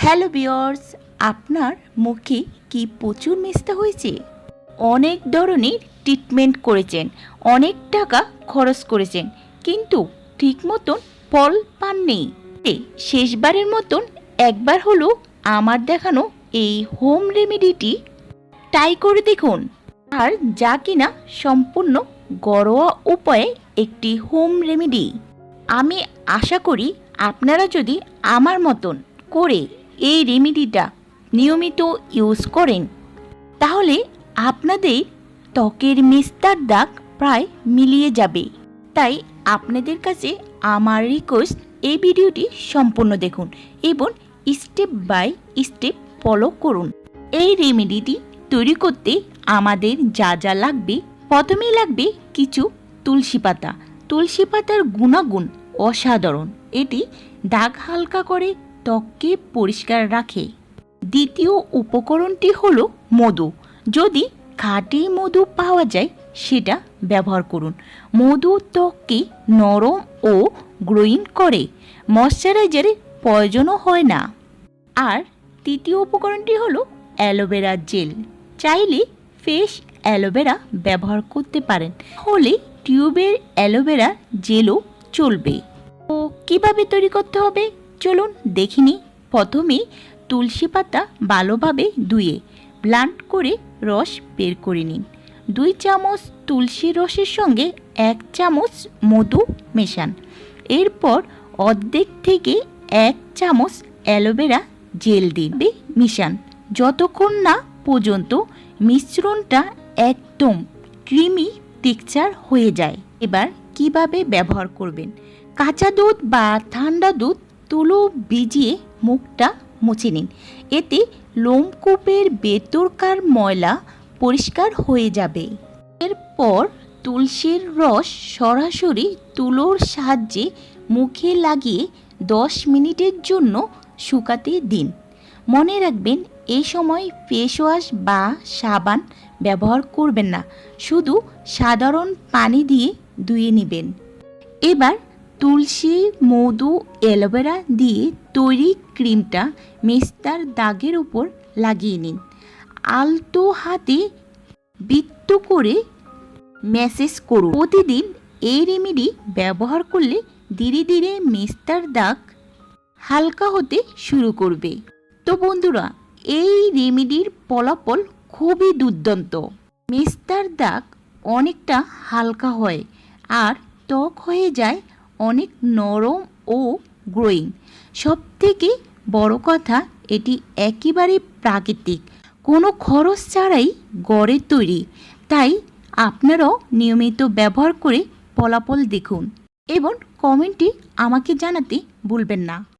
Hello বিয়র্স আপনার মুখে কি প্রচুর মেস্তা হয়েছে? অনেক ধরনের ট্রিটমেন্ট করেছেন, অনেক টাকা খরচ করেছেন, কিন্তু ঠিক মতন ফল পাননি। শেষবারের মতন একবার হলো আমার দেখানো এই হোম রেমেডিটি ট্রাই করে দেখুন, আর যা কিনা সম্পূর্ণ ঘরোয়া উপায়ে একটি হোম রেমেডি আমি আশা করি আপনারা যদি আমার মতন করে এই রেমেডিটা নিয়মিত ইউজ করেন। তাহলে আপনাদের ত্বকের মিস্তার দাগ প্রায় মিলিয়ে যাবে। তাই আপনাদের কাছে আমার রিকোয়েস্ট এই ভিডিওটি সম্পূর্ণ দেখুন এবং স্টেপ বাই স্টেপ ফলো করুন। এই রেমেডিটি তৈরি করতে আমাদের যা যা লাগবে প্রথমেই লাগবে কিছু তুলসী পাতা। তুলসী পাতার গুণাগুণ অসাধারণ। এটি দাগ হালকা করে ত্বককে পরিষ্কার রাখে। দ্বিতীয় উপকরণটি হলো মধু। যদি খাঁটি মধু পাওয়া যায়, সেটা ব্যবহার করুন। মধু ত্বককে নরম ও গ্রোয়িং করে। ময়শ্চারাইজারের প্রয়োজনও হয় না। আর তৃতীয় উপকরণটি হলো অ্যালোভেরা জেল। চাইলে ফ্রেশ অ্যালোভেরা ব্যবহার করতে পারেন। হলে টিউবের অ্যালোভেরা জেলও চলবে। ও কীভাবে তৈরি করতে হবে? চলুন দেখিনি। প্রথমে তুলসী পাতা ভালোভাবে ধুয়ে ব্লান্ট করে রস বের করে নিন। দুই চামচ তুলসী রসের সঙ্গে এক চামচ মধু মেশান। এরপর অর্ধেক থেকে এক চামচ অ্যালোভেরা জেল দিবে মিশান। যতক্ষণ না পর্যন্ত মিশ্রণটা একদম ক্রিমি টেক্সচার হয়ে যায়, এবার কীভাবে ব্যবহার করবেন? কাঁচা দুধ বা ঠান্ডা দুধ তুলো ভিজিয়ে মুখটা মুছে নিন। এতে লোমকূপের ভেতরকার ময়লা পরিষ্কার হয়ে যাবে। এরপর তুলসীর রস সরাসরি তুলোর সাহায্যে মুখে লাগিয়ে দশ মিনিটের জন্য শুকাতে দিন। মনে রাখবেন এই সময় ফেস ওয়াশ বা সাবান ব্যবহার করবেন না। শুধু সাধারণ পানি দিয়ে ধুয়ে নেবেন। এবার তুলসী, মধু অ্যালোভেরা দিয়ে তৈরি ক্রিমটা মেস্তার দাগের উপর লাগিয়ে নিন। আলতো হাতে বৃত্ত করে ম্যাসেজ করুন। প্রতিদিন এই রেমেডি ব্যবহার করলে ধীরে ধীরে মেস্তার দাগ হালকা হতে শুরু করবে। তো বন্ধুরা, এই রেমেডির ফলাফল খুবই দুর্দান্ত। মেস্তার দাগ অনেকটা হালকা হয় আর ত্বক হয়ে যায় অনেক নরম ও গ্রোয়িং সবথেকে বড় কথা, এটি একেবারে প্রাকৃতিক। কোনো খরচ ছাড়াই গড়ে তৈরি। তাই আপনারাও নিয়মিত ব্যবহার করে ফলাফল দেখুন। এবং কমেন্টে আমাকে জানাতে ভুলবেন না।